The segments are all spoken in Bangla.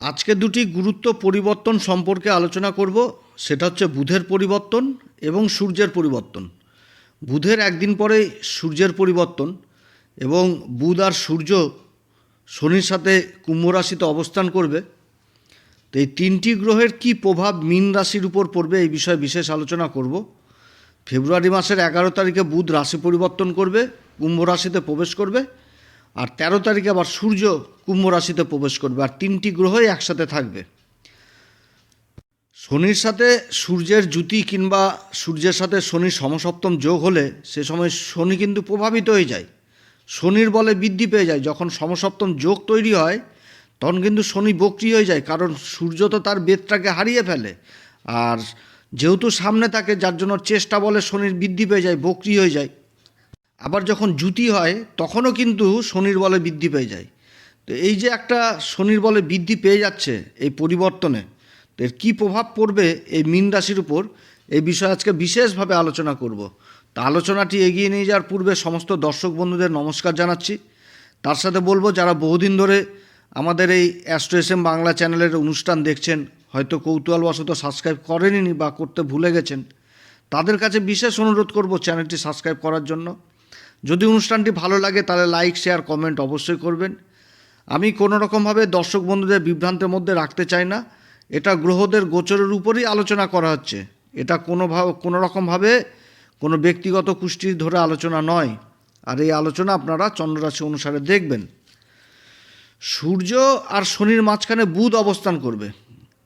আজকে দুটি গুরুত্ব পরিবর্তন সম্পর্কে আলোচনা করব। সেটা হচ্ছে বুধের পরিবর্তন এবং সূর্যের পরিবর্তন। বুধের একদিন পরে সূর্যের পরিবর্তন এবং বুধ আর সূর্য শনির সাথে কুম্ভ রাশিতে অবস্থান করবে। তো এই তিনটি গ্রহের কি প্রভাব মীন রাশির উপর পড়বে এই বিষয়ে বিশেষ আলোচনা করব। ফেব্রুয়ারি মাসের এগারো তারিখে বুধ রাশি পরিবর্তন করবে, কুম্ভ রাশিতে প্রবেশ করবে। আর তেরো তারিখে আবার সূর্য কুম্ভ রাশিতে প্রবেশ করবে আর তিনটি গ্রহই একসাথে থাকবে। শনির সাথে সূর্যের জ্যুতি কিংবা সূর্যের সাথে শনির সমসপ্তম যোগ হলে সে সময় শনি কিন্তু প্রভাবিত হয়ে যায়। শনির বলে বৃদ্ধি পেয়ে যায়। যখন সমসপ্তম যোগ তৈরি হয়, তখন কিন্তু শনি বক্রি হয়ে যায় কারণ সূর্য তো তার বেদটাকে হারিয়ে ফেলে। আর যেহেতু সামনে থাকে, যার জন্য চেষ্টা বলে শনির বৃদ্ধি পেয়ে যায়, বক্রি হয়ে যায়। আবার যখন জুতি হয়, তখনও কিন্তু শনির বলে বৃদ্ধি পেয়ে যায়। এই যে একটা শনির বলে বৃদ্ধি পেয়ে যাচ্ছে এই পরিবর্তনে এর কী প্রভাব পড়বে এই মীন রাশির উপর? এই বিষয়ে আজকে বিশেষভাবে আলোচনা করব। তা আলোচনাটি এগিয়ে নিয়ে যাওয়ার পূর্বে সমস্ত দর্শক বন্ধুদের নমস্কার জানাচ্ছি। তার সাথে বলব, যারা বহুদিন ধরে আমাদের এই অ্যাস্ট্রো এস এম বাংলা চ্যানেলের অনুষ্ঠান দেখছেন, হয়তো কৌতূহলবশত সাবস্ক্রাইব করেনি বা করতে ভুলে গেছেন, তাদের কাছে বিশেষ অনুরোধ করব চ্যানেলটি সাবস্ক্রাইব করার জন্য। যদি অনুষ্ঠানটি ভালো লাগে তাহলে লাইক, শেয়ার, কমেন্ট অবশ্যই করবেন। আমি কোনো রকমভাবে দর্শক বন্ধুদের বিভ্রান্তের মধ্যে রাখতে চাই না। এটা গ্রহদের গোচরের উপরই আলোচনা করা হচ্ছে। এটা কোনোভাবে কোনো রকমভাবে কোনো ব্যক্তিগত কুষ্টি ধরে আলোচনা নয়। আর এই আলোচনা আপনারা চন্দ্ররাশি অনুসারে দেখবেন। সূর্য আর শনির মাঝখানে বুধ অবস্থান করবে।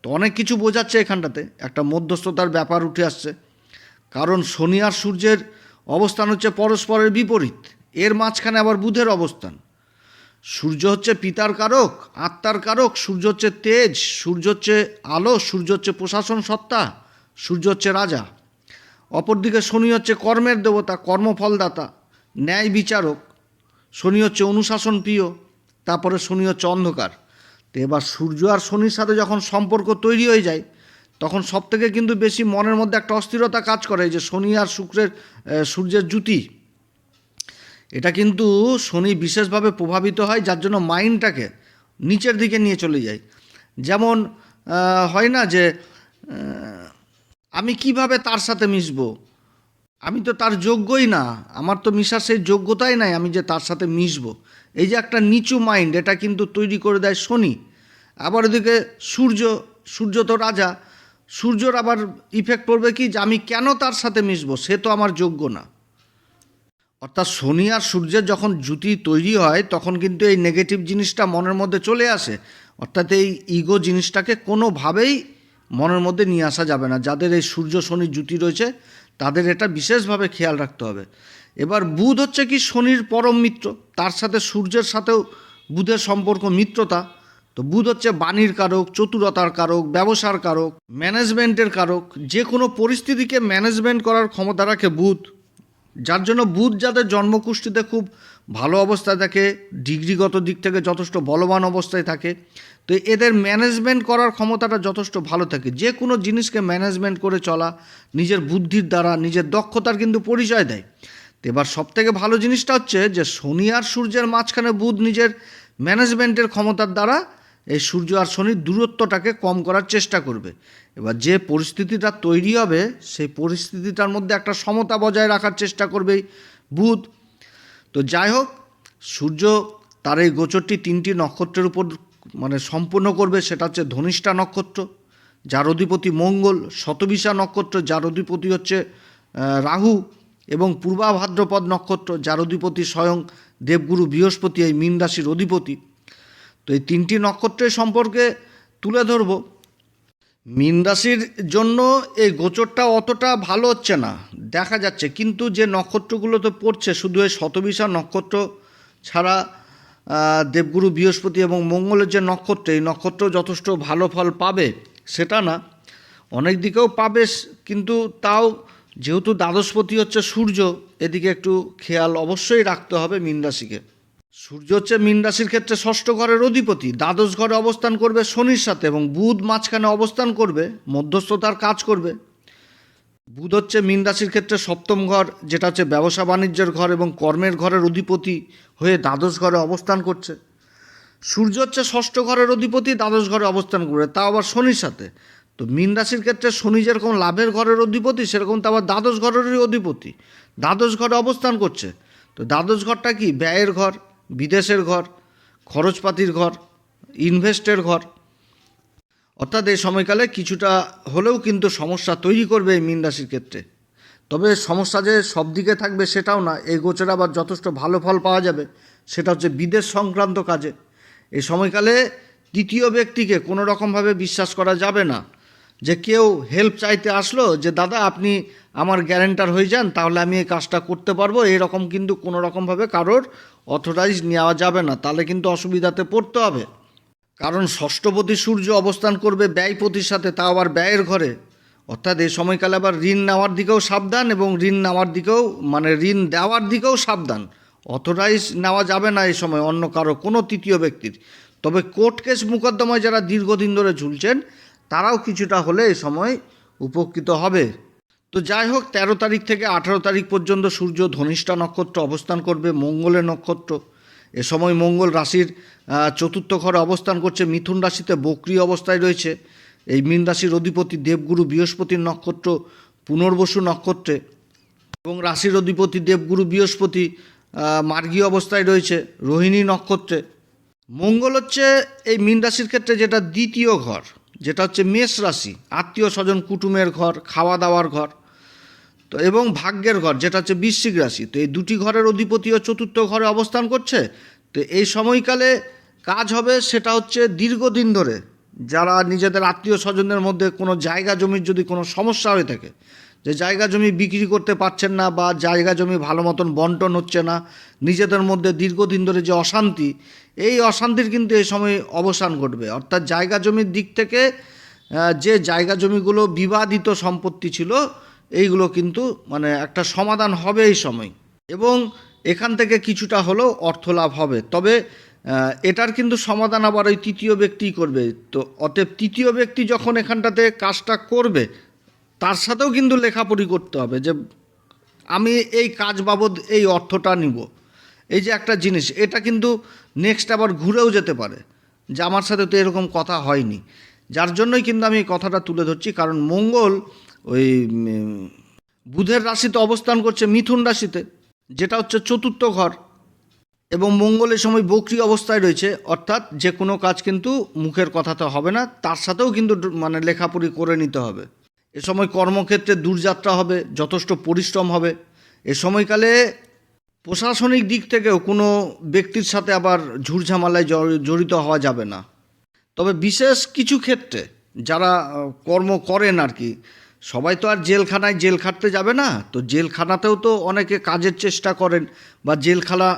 তো অনেক কিছু বোঝাচ্ছে এখানটাতে। একটা মধ্যস্থতার ব্যাপার উঠে আসছে। কারণ শনি আর সূর্যের অবস্থান হচ্ছে পরস্পরের বিপরীত। এর মাঝখানে আবার বুধের অবস্থান। সূর্য হচ্ছে পিতার কারক, আত্মার কারক, সূর্য হচ্ছে তেজ, সূর্য হচ্ছে আলো, সূর্য হচ্ছে প্রশাসন সত্তা, সূর্য হচ্ছে রাজা। অপরদিকে শনি হচ্ছে কর্মের দেবতা, কর্মফলদাতা, ন্যায় বিচারক। শনি হচ্ছে অনুশাসন প্রিয়, তারপরে শনি হচ্ছে অন্ধকার। তো এবার সূর্য আর শনির সাথে যখন সম্পর্ক তৈরি হয়ে যায়, তখন সব থেকে কিন্তু বেশি মনের মধ্যে একটা অস্থিরতা কাজ করে যে শনি আর শুক্রের সূর্যের জুতি এটা কিন্তু শনি বিশেষভাবে প্রভাবিত হয়, যার জন্য মাইন্ডটাকে নিচের দিকে নিয়ে চলে যায়। যেমন হয় না যে আমি কীভাবে তার সাথে মিশবো? আমি তো তার যোগ্যই না, আমার তো মিশার সেই যোগ্যতাই নাই আমি যে তার সাথে মিশবো। এই যে একটা নিচু মাইন্ড, এটা কিন্তু তৈরি করে দেয় শনি। আবার ওদিকে সূর্য সূর্য তো রাজা, সূর্যর আবার ইফেক্ট পড়বে কি যে আমি কেন তার সাথে মিশবো? সে তো আমার যোগ্য না। অর্থাৎ শনি আর সূর্যের যখন জুতি তৈরি হয়, তখন কিন্তু এই নেগেটিভ জিনিসটা মনের মধ্যে চলে আসে। অর্থাৎ এই ইগো জিনিসটাকে কোনোভাবেই মনের মধ্যে নিয়ে আসা যাবে না। যাদের এই সূর্য শনির জুতি রয়েছে, তাদের এটা বিশেষভাবে খেয়াল রাখতে হবে। এবার বুধ হচ্ছে কি শনির পরম মিত্র, তার সাথে সূর্যের সাথেও বুধের সম্পর্ক মিত্রতা। তো বুধ হচ্ছে বাণীর কারক, চতুরতার কারক, ব্যবসার কারক ম্যানেজমেন্টের কারক। যে কোনো পরিস্থিতিকে ম্যানেজমেন্ট করার ক্ষমতা রাখে বুধ। যার জন্য বুধ যাদের জন্মকুষ্ঠিতে খুব ভালো অবস্থায় থাকে, ডিগ্রিগত দিক থেকে যথেষ্ট বলবান অবস্থায় থাকে, তো এদের ম্যানেজমেন্ট করার ক্ষমতাটা যথেষ্ট ভালো থাকে। যে কোনো জিনিসকে ম্যানেজমেন্ট করে চলা, নিজের বুদ্ধির দ্বারা, নিজের দক্ষতার কিন্তু পরিচয় দেয়। তো এবার সবথেকে ভালো জিনিসটা হচ্ছে যে শনি আর সূর্যের মাঝখানে বুধ নিজের ম্যানেজমেন্টের ক্ষমতার দ্বারা এই সূর্য আর শনির দূরত্বটাকে কম করার চেষ্টা করবে। এবার যে পরিস্থিতিটা তৈরি হবে, সেই পরিস্থিতিটার মধ্যে একটা সমতা বজায় রাখার চেষ্টা করবে এই বুধ। তো যাই হোক, সূর্য তার এই গোচরটি তিনটি নক্ষত্রের উপর মানে সম্পূর্ণ করবে, সেটা হচ্ছে ধনিষ্ঠা নক্ষত্র, যার অধিপতি মঙ্গল শতবিশা নক্ষত্র, যার অধিপতি হচ্ছে রাহু, এবং পূর্বাভাদ্রপদ নক্ষত্র, যার অধিপতি স্বয়ং দেবগুরু বৃহস্পতি, এই মীন রাশির অধিপতি। তো এই তিনটি নক্ষত্রের সম্পর্কে তুলে ধরব। মীন রাশির জন্য এই গোচরটা অতটা ভালো হচ্ছে না, দেখা যাচ্ছে। কিন্তু যে নক্ষত্রগুলোতে পড়ছে, শুধু এই শতবিশা নক্ষত্র ছাড়া দেবগুরু বৃহস্পতি এবং মঙ্গলের যে নক্ষত্র, এই নক্ষত্র যথেষ্ট ভালো ফল পাবে, সেটা না। অনেক দিকেও পাবে, কিন্তু তাও যেহেতু দ্বাদশপতি হচ্ছে সূর্য, এদিকে একটু খেয়াল অবশ্যই রাখতে হবে মীন রাশিকে। সূর্য হচ্ছে মীন রাশির ক্ষেত্রে ষষ্ঠ ঘরের অধিপতি। দ্বাদশ ঘরে অবস্থান করবে শনির সাথে এবং বুধ মাঝখানে অবস্থান করবে, মধ্যস্থতার কাজ করবে। বুধ হচ্ছে মীন রাশির ক্ষেত্রে সপ্তম ঘর, যেটা হচ্ছে ব্যবসা বাণিজ্যের ঘর এবং কর্মের ঘরের অধিপতি হয়ে দ্বাদশ ঘরে অবস্থান করছে। সূর্য হচ্ছে ষষ্ঠ ঘরের অধিপতি, দ্বাদশ ঘরে অবস্থান করবে তা আবার শনির সাথে। তো মীন রাশির ক্ষেত্রে শনি যেরকম লাভের ঘরের অধিপতি, সেরকম তো আবার দ্বাদশ ঘরেরই অধিপতি। দ্বাদশ ঘরে অবস্থান করছে। তো দ্বাদশ ঘরটা কি? ব্যয়ের ঘর। বিদেশের ঘর, খরচপাতির ঘর, ইনভেস্টের ঘর। অর্থাৎ এই সময়কালে কিছুটা হলেও কিন্তু সমস্যা তৈরি করবে এই মীন রাশির ক্ষেত্রে। তবে সমস্যা যে সব দিকে থাকবে সেটাও না, এই গোচরে আবার যথেষ্ট ভালো ফল পাওয়া যাবে, সেটা হচ্ছে বিদেশ সংক্রান্ত কাজে। এই সময়কালে তৃতীয় ব্যক্তিকে কোনো রকমভাবে বিশ্বাস করা যাবে না, যে কেউ হেল্প চাইতে আসলো যে, দাদা, আপনি আমার গ্যারেন্টার হয়ে যান, তাহলে আমি এই কাজটা করতে পারব। এরকম কিন্তু কোনো রকমভাবে কারোর অথরাইজ নেওয়া যাবে না। তাহলে কিন্তু অসুবিধাতে পড়তে হবে। কারণ ষষ্ঠপতি সূর্য অবস্থান করবে ব্যয়পতির সাথে তা আবার ব্যয়ের ঘরে। অর্থাৎ এই সময়কালে আবার ঋণ নেওয়ার দিকেও সাবধান এবং ঋণ নেওয়ার দিকেও মানে ঋণ দেওয়ার দিকেও সাবধান। অথরাইজ নেওয়া যাবে না এই সময় অন্য কারও, কোনো তৃতীয় ব্যক্তির। তবে কোর্ট কেস মোকদ্দমায় যারা দীর্ঘদিন ধরে ঝুলছেন, তারাও কিছুটা হলে এই সময় উপকৃত হবে। তো যাই হোক, তেরো তারিখ থেকে আঠারো তারিখ পর্যন্ত সূর্য ধনিষ্ঠা নক্ষত্র অবস্থান করবে মঙ্গলের নক্ষত্র। এ সময় মঙ্গল রাশির চতুর্থ ঘরে অবস্থান করছে, মিথুন রাশিতে বক্রি অবস্থায় রয়েছে। এই মীন রাশির অধিপতি দেবগুরু বৃহস্পতির নক্ষত্র, পুনর্বসু নক্ষত্রে। এবং রাশির অধিপতি দেবগুরু বৃহস্পতি মার্গী অবস্থায় রয়েছে, রোহিণী নক্ষত্রে। মঙ্গল হচ্ছে এই মীন রাশির ক্ষেত্রে যেটা দ্বিতীয় ঘর, যেটা হচ্ছে মেষ রাশি, আত্মীয় স্বজন কুটুমের ঘর খাওয়া দাওয়ার ঘর। তো এবং ভাগ্যের ঘর, যেটা হচ্ছে বৃশ্চিক রাশি, তো এই দুটি ঘরের অধিপতিও চতুর্থ ঘরে অবস্থান করছে, তো এই সময়কালে কাজ হবে সেটা হচ্ছে দীর্ঘদিন ধরে যারা নিজেদের আত্মীয় স্বজনদের মধ্যে কোনো জায়গা জমির যদি কোনো সমস্যা হয়ে থাকে, যে জায়গা জমি বিক্রি করতে পারছেন না বা জায়গা জমি ভালো মতন বন্টন হচ্ছে না, নিজেদের মধ্যে দীর্ঘদিন ধরে যে অশান্তি, এই অশান্তির কিন্তু এই সময় অবসান ঘটবে। অর্থাৎ জায়গা জমির দিক থেকে যে জায়গা জমিগুলো বিবাদিত সম্পত্তি ছিল এইগুলো কিন্তু মানে একটা সমাধান হবে এই সময়। এবং এখান থেকে কিছুটা হলেও অর্থ লাভ হবে। তবে এটার কিন্তু সমাধান আবার ওই তৃতীয় ব্যক্তিই করবে। তো অতএব তৃতীয় ব্যক্তি যখন এখানটাতে কাজটা করবে, তার সাথেও কিন্তু লেখাপড়ি করতে হবে যে, আমি এই কাজ বাবদ এই অর্থটা নিব। এই যে একটা জিনিস, এটা কিন্তু নেক্সট আবার ঘুরেও যেতে পারে। যে আমার সাথে তো এরকম কথা হয়নি। যার জন্যই কিন্তু আমি এই কথাটা তুলে ধরছি। কারণ মঙ্গল ওই বুধের রাশিতে অবস্থান করছে মিথুন রাশিতে, যেটা হচ্ছে চতুর্থ ঘর এবং মঙ্গলের সময় বকরি অবস্থায় রয়েছে, অর্থাৎ যে কোনো কাজ কিন্তু মুখের কথাতে হবে না, তার সাথেও কিন্তু মানে লেখাপড়ি করে নিতে হবে। এ সময় কর্মক্ষেত্রে দূরযাত্রা হবে, যথেষ্ট পরিশ্রম হবে। এ সময়কালে প্রশাসনিক দিক থেকেও কোনো ব্যক্তির সাথে আবার ঝুড়ঝামালায় জড়িত হওয়া যাবে না। তবে বিশেষ কিছু ক্ষেত্রে যারা কর্ম করেন আর কি সবাই তো আর জেলখানায় জেল খাটতে যাবে না। তো জেলখানাতেও তো অনেকে কাজের চেষ্টা করেন বা জেলখানা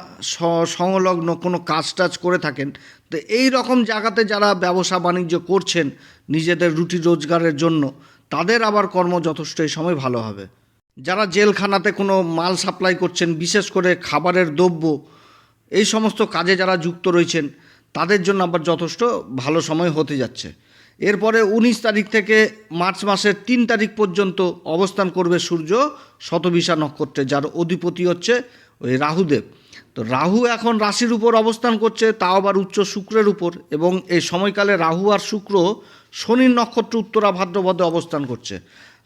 সংলগ্ন কোনো কাজ টাজ করে থাকেন। তো এই রকম জায়গাতে যারা ব্যবসা বাণিজ্য করছেন নিজেদের রুটি রোজগারের জন্য, তাদের আবার কর্ম যথেষ্ট এই সময় ভালো হবে। যারা জেলখানাতে কোনো মাল সাপ্লাই করছেন, বিশেষ করে খাবারের দ্রব্য, এই সমস্ত কাজে যারা যুক্ত রয়েছেন, তাদের জন্য আবার যথেষ্ট ভালো সময় হতে যাচ্ছে। এরপরে উনিশ তারিখ থেকে মার্চ মাসের তিন তারিখ পর্যন্ত অবস্থান করবে সূর্য শতবিশা নক্ষত্রে, যার অধিপতি হচ্ছে ওই রাহুদেব। তো রাহু এখন রাশির উপর অবস্থান করছে, তাও আবার উচ্চ শুক্রের উপর এবং এই সময়কালে রাহু আর শুক্র শনির নক্ষত্র উত্তরা ভাদ্রপদে অবস্থান করছে।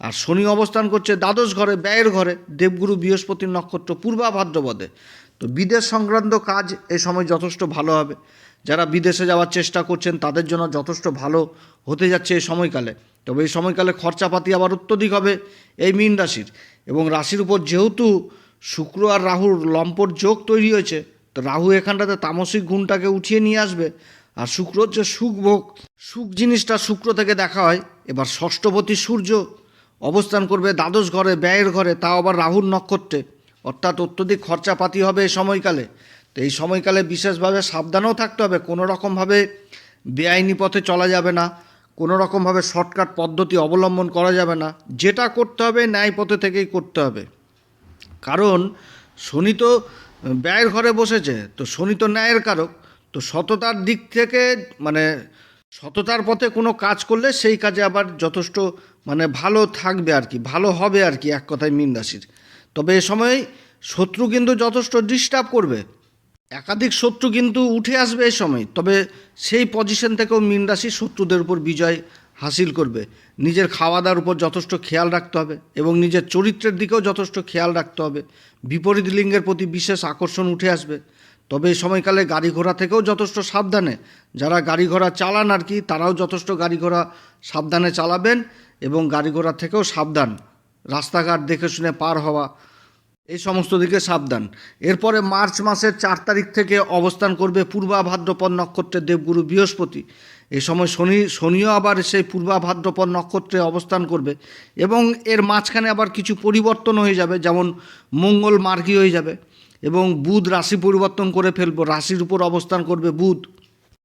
আর শনি অবস্থান করছে দ্বাদশ ঘরে, ব্যয়ের ঘরে, দেবগুরু বৃহস্পতির নক্ষত্র পূর্বা ভাদ্রপদে। তো বিদেশ সংক্রান্ত কাজ এই সময় যথেষ্ট ভালো হবে। যারা বিদেশে যাওয়ার চেষ্টা করছেন, তাদের জন্য যথেষ্ট ভালো হতে যাচ্ছে এই সময়কালে। তবে এই সময়কালে খরচাপাতি আবার অত্যধিক হবে এই মীন রাশির। এবং রাশির উপর যেহেতু শুক্র আর রাহুর লম্পট যোগ তৈরি হয়েছে, তো রাহু এখানটাতে তামসিক গুণটাকে উঠিয়ে নিয়ে আসবে। আর শুক্র হচ্ছে সুখ ভোগ। সুখ জিনিসটা শুক্র থেকে দেখা হয়, এবার ষষ্ঠপতি সূর্য অবস্থান করবে দ্বাদশ ঘরে, ব্যয়ের ঘরে, তাও আবার রাহুর নক্ষত্রে। অর্থাৎ অত্যধিক খরচাপাতি হবে এই সময়কালে। তো এই সময়কালে বিশেষভাবে সাবধানেও থাকতে হবে। কোনো রকমভাবে বেআইনি পথে চলা যাবে না, কোনো রকমভাবে শর্টকাট পদ্ধতি অবলম্বন করা যাবে না। যেটা করতে হবে, ন্যায় পথে থেকেই করতে হবে। কারণ শনি তো ব্যয়ের ঘরে বসেছে, তো শনি তো ন্যায়ের কারক। তো সততার দিক থেকে মানে সততার পথে কোনো কাজ করলে সেই কাজে আবার যথেষ্ট মানে ভালো থাকবে আর কি, ভালো হবে আর কি, এক কথায় মীন রাশির। তবে এ সময় শত্রু কিন্তু যথেষ্ট ডিস্টার্ব করবে। একাধিক শত্রু কিন্তু উঠে আসবে এই সময়, তবে সেই পজিশন থেকেও মীন রাশি শত্রুদের উপর বিজয় হাসিল করবে। নিজের খাওয়া দাওয়ার উপর যথেষ্ট খেয়াল রাখতে হবে এবং নিজের চরিত্রের দিকেও যথেষ্ট খেয়াল রাখতে হবে। বিপরীত লিঙ্গের প্রতি বিশেষ আকর্ষণ উঠে আসবে। তবে এই সময়কালে গাড়ি ঘোড়া থেকেও যথেষ্ট সাবধানে, যারা গাড়ি ঘোড়া চালান আর কি, তারাও যথেষ্ট গাড়ি ঘোড়া সাবধানে চালাবেন এবং গাড়ি ঘোড়া থেকেও সাবধান। রাস্তাঘাট দেখে শুনে পার হওয়া এই সমস্ত দিকে সাবধান। এরপরে মার্চ মাসের চার তারিখ থেকে অবস্থান করবে পূর্বা ভাদ্রপদ নক্ষত্রের দেবগুরু বৃহস্পতি। এই সময় শনি, শনিও আবার সেই পূর্বা ভাদ্রপদ নক্ষত্রে অবস্থান করবে এবং এর মাঝখানে আবার কিছু পরিবর্তন হয়ে যাবে, যেমন মঙ্গল মার্গী হয়ে যাবে এবং বুধ রাশি পরিবর্তন করে ফেলব, রাশির উপর অবস্থান করবে বুধ।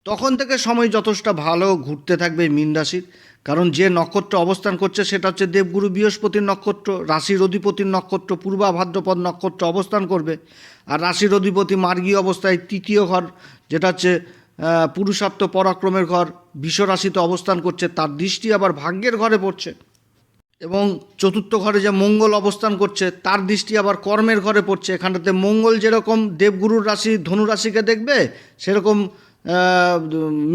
তখন থেকে সময় যথেষ্ট ভালো ঘুরতে থাকবে মীন রাশির। কারণ যে নক্ষত্র অবস্থান করছে সেটা হচ্ছে দেবগুরু বৃহস্পতির নক্ষত্র, রাশির অধিপতির নক্ষত্র, পূর্বা ভাদ্রপদ নক্ষত্র অবস্থান করবে। আর রাশির অধিপতি মার্গী অবস্থায় তৃতীয় ঘর, যেটা হচ্ছে পুরুষার্থ পরাক্রমের ঘর, বিশ্বরাশিতে অবস্থান করছে, তার দৃষ্টি আবার ভাগ্যের ঘরে পড়ছে। এবং চতুর্থ ঘরে যে মঙ্গল অবস্থান করছে, তার দৃষ্টি আবার কর্মের ঘরে পড়ছে। এখানটাতে মঙ্গল যেরকম দেবগুরুর রাশি, ধনুরাশিকে দেখবে, সেরকম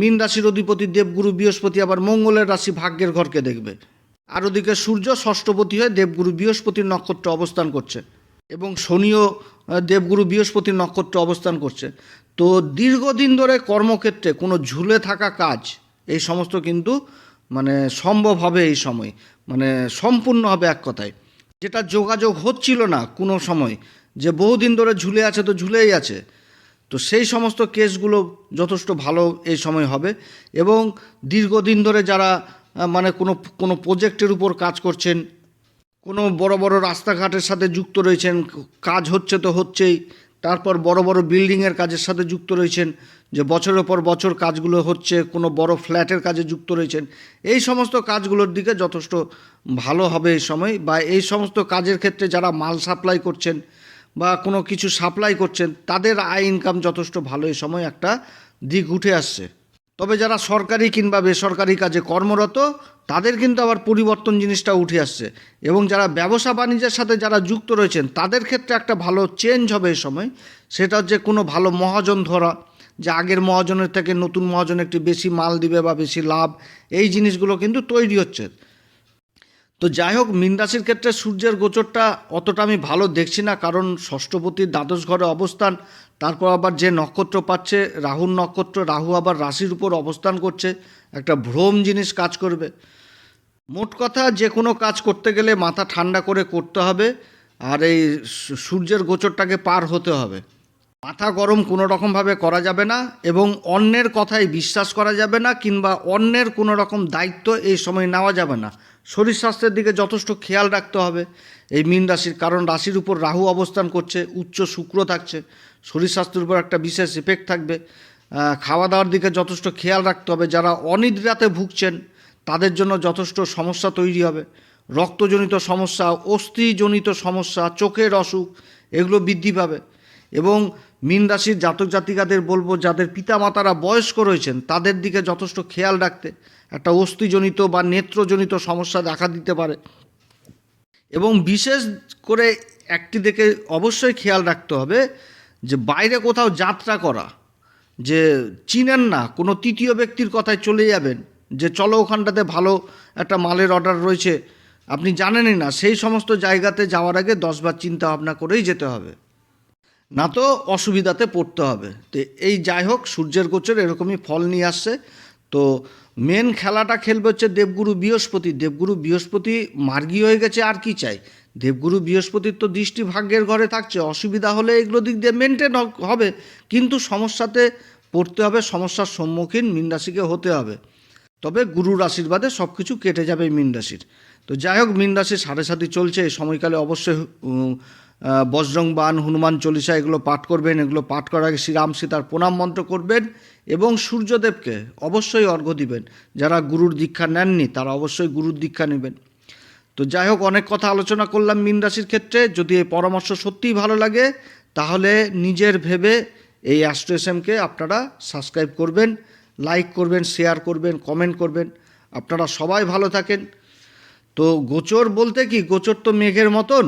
মীন রাশির অধিপতি দেবগুরু বৃহস্পতি আবার মঙ্গলের রাশি ভাগ্যের ঘরকে দেখবে। আর ওদিকে সূর্য ষষ্ঠপতি হয়ে দেবগুরু বৃহস্পতির নক্ষত্র অবস্থান করছে এবং শনিও দেবগুরু বৃহস্পতির নক্ষত্র অবস্থান করছে। তো দীর্ঘদিন ধরে কর্মক্ষেত্রে কোনো ঝুলে থাকা কাজ, এই সমস্ত কিন্তু মানে সম্ভব হবে এই সময় মানে সম্পূর্ণ হবে এক কথায়। যেটা যোগাযোগ হচ্ছিল না কোনো সময়, যে বহুদিন ধরে ঝুলে আছে তো ঝুলেই আছে। তো সেই সমস্ত কেসগুলো যথেষ্ট ভালো এই সময় হবে এবং দীর্ঘদিন ধরে যারা মানে কোনো কোনো প্রজেক্টের উপর কাজ করছেন, কোনো বড় বড় রাস্তাঘাটের সাথে যুক্ত রয়েছেন, কাজ হচ্ছে তো হচ্ছেই, তারপর বড় বড় বিল্ডিংয়ের কাজের সাথে যুক্ত রয়েছেন, যে বছরের পর বছর কাজগুলো হচ্ছে, কোনো বড় ফ্ল্যাটের কাজে যুক্ত রয়েছেন, এই সমস্ত কাজগুলোর দিকে যথেষ্ট ভালো হবে এই সময় বা এই সমস্ত কাজের ক্ষেত্রে যারা মাল সাপ্লাই করছেন বা কোনো কিছু সাপ্লাই করছেন, তাদের আয় ইনকাম যথেষ্ট ভালো এই সময় একটা দিক উঠে আসছে। তবে যারা সরকারি কিংবা বেসরকারি কাজে কর্মরত, তাদের কিন্তু আবার পরিবর্তন জিনিসটা উঠে আসছে। এবং যারা ব্যবসা বাণিজ্যের সাথে যারা যুক্ত রয়েছেন, তাদের ক্ষেত্রে একটা ভালো চেঞ্জ হবে এই সময়। সেটা হচ্ছে কোনো ভালো মহাজন ধরা, যে আগের মহাজনের থেকে নতুন মহাজন একটি বেশি মাল দিবে বা বেশি লাভ, এই জিনিসগুলো কিন্তু তৈরি হচ্ছে। তো যাই হোক, মীন রাশির ক্ষেত্রে সূর্যের গোচরটা অতটা আমি ভালো দেখছি না, কারণ ষষ্ঠপতির দ্বাদশ ঘরে অবস্থান, তারপর আবার যে নক্ষত্র পাচ্ছে, রাহুর নক্ষত্র, রাহু আবার রাশির উপর অবস্থান করছে, একটা ভ্রম জিনিস কাজ করবে। মোট কথা, যে কোনো কাজ করতে গেলে মাথা ঠান্ডা করে করতে হবে, আর এই সূর্যের গোচরটাকে পার হতে হবে। মাথা গরম কোনো রকমভাবে করা যাবে না, এবং অন্যের কথায় বিশ্বাস করা যাবে না, কিংবা অন্যের কোনো রকম দায়িত্ব এই সময় নেওয়া যাবে না। শরীর স্বাস্থ্যের দিকে যথেষ্ট খেয়াল রাখতে হবে। এই মীন রাশির কারণ, রাশির উপর রাহু অবস্থান করছে, উচ্চ শুক্র থাকছে, শরীর স্বাস্থ্যের উপর একটা বিশেষ ইফেক্ট থাকবে। খাওয়া দাওয়ার দিকে যথেষ্ট খেয়াল রাখতে হবে। যারা অনিদ্রাতে ভুগছেন, তাদের জন্য যথেষ্ট সমস্যা তৈরি হবে। রক্তজনিত সমস্যা, অস্থিজনিত সমস্যা, চোখের অসুখ, এগুলো বৃদ্ধি পাবে। এবং মীন রাশির জাতক জাতিকাদের বলব, যাদের পিতামাতারা বয়স্ক রয়েছেন, তাদের দিকে যথেষ্ট খেয়াল রাখতে। একটা অস্থিজনিত বা নেত্রজনিত সমস্যা দেখা দিতে পারে। এবং বিশেষ করে একটি দিকে অবশ্যই খেয়াল রাখতে হবে যে বাইরে কোথাও যাত্রা করা, যে চিনেন না, কোনো তৃতীয় ব্যক্তির কথায় চলে যাবেন, যে চলো ওখানটাতে ভালো একটা মালের অর্ডার রয়েছে, আপনি জানেনই না, সেই সমস্ত জায়গাতে যাওয়ার আগে দশবার চিন্তা ভাবনা করেই যেতে হবে। না তো অসুবিধাতে পড়তে হবে। তো এই যাই হোক, সূর্যের গোচর এরকমই ফল নিয়ে আসছে। তো মেন খেলাটা খেলবে হচ্ছে দেবগুরু বৃহস্পতি। দেবগুরু বৃহস্পতি মার্গী হয়ে গেছে, আর কি চাই? দেবগুরু বৃহস্পতির তো দৃষ্টি ভাগ্যের ঘরে থাকছে, অসুবিধা হলে এগুলো দিক দিয়ে মেনটেন হবে। কিন্তু সমস্যাতে পড়তে হবে, সমস্যার সম্মুখীন মীন রাশিকে হতে হবে। তবে গুরুর আশীর্বাদে সব কিছু কেটে যাবে মীন রাশির। তো যাই হোক, মীন সাড়ে সাথে চলছে, এই সময়কালে অবশ্যই বজরং বান, হনুমান চল্লিশা এগুলো পাঠ করবেন, এগুলো পাঠ করার আগে শ্রীরাম সীতার প্রণাম মন্ত্র করবেন। এবং সূর্যদেবকে অবশ্যই অর্ঘ্য দিবেন। যারা গুরুর দীক্ষা নেননি, তারা অবশ্যই গুরুর দীক্ষা নেবেন। তো যাই হোক, অনেক কথা আলোচনা করলাম মীন রাশির ক্ষেত্রে। যদি এই পরামর্শ সত্যিই ভালো লাগে, তাহলে নিজের ভেবে এই অ্যাস্ট্রোএসএমকে আপনারা সাবস্ক্রাইব করবেন লাইক করবেন শেয়ার করবেন কমেন্ট করবেন। আপনারা সবাই ভালো থাকেন। তো গোচর বলতে কি, গোচর তো মেঘের মতন।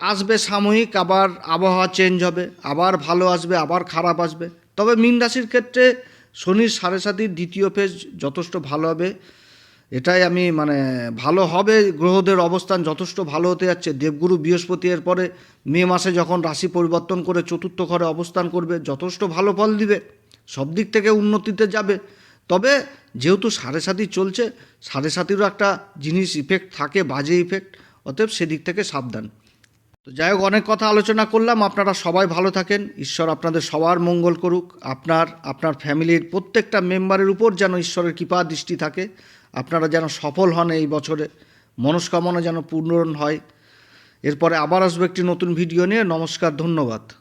আসবে সাময়িক, আবার আবহাওয়া চেঞ্জ হবে। আবার ভালো আসবে, আবার খারাপ আসবে। তবে মীন রাশির ক্ষেত্রে শনির সাড়ে সাতির দ্বিতীয় ফেজ যথেষ্ট ভালো হবে। এটাই আমি মানে ভালো হবে, গ্রহদের অবস্থান যথেষ্ট ভালো হতে যাচ্ছে। দেবগুরু বৃহস্পতি এর পরে মে মাসে যখন রাশি পরিবর্তন করে চতুর্থ ঘরে অবস্থান করবে, যথেষ্ট ভালো ফল দিবে, সব দিক থেকে উন্নতিতে যাবে। তবে যেহেতু সাড়ে সাতি চলছে, সাড়ে সাতিরও একটা জিনিস ইফেক্ট থাকে, বাজে ইফেক্ট অতএব সেদিক থেকে সাবধান। তো যাই হোক, অনেক কথা আলোচনা করলাম। আপনারা সবাই ভালো থাকেন। ঈশ্বর আপনাদের সবার মঙ্গল করুক। আপনার আপনার ফ্যামিলির প্রত্যেকটা মেম্বারের উপর যেন ঈশ্বরের কৃপা দৃষ্টি থাকে। আপনারা যেন সফল হন এই বছরে। মনস্কামনা যেন পূর্ণ হয়। এরপরে আবার আসব একটি নতুন ভিডিও নিয়ে। নমস্কার, ধন্যবাদ।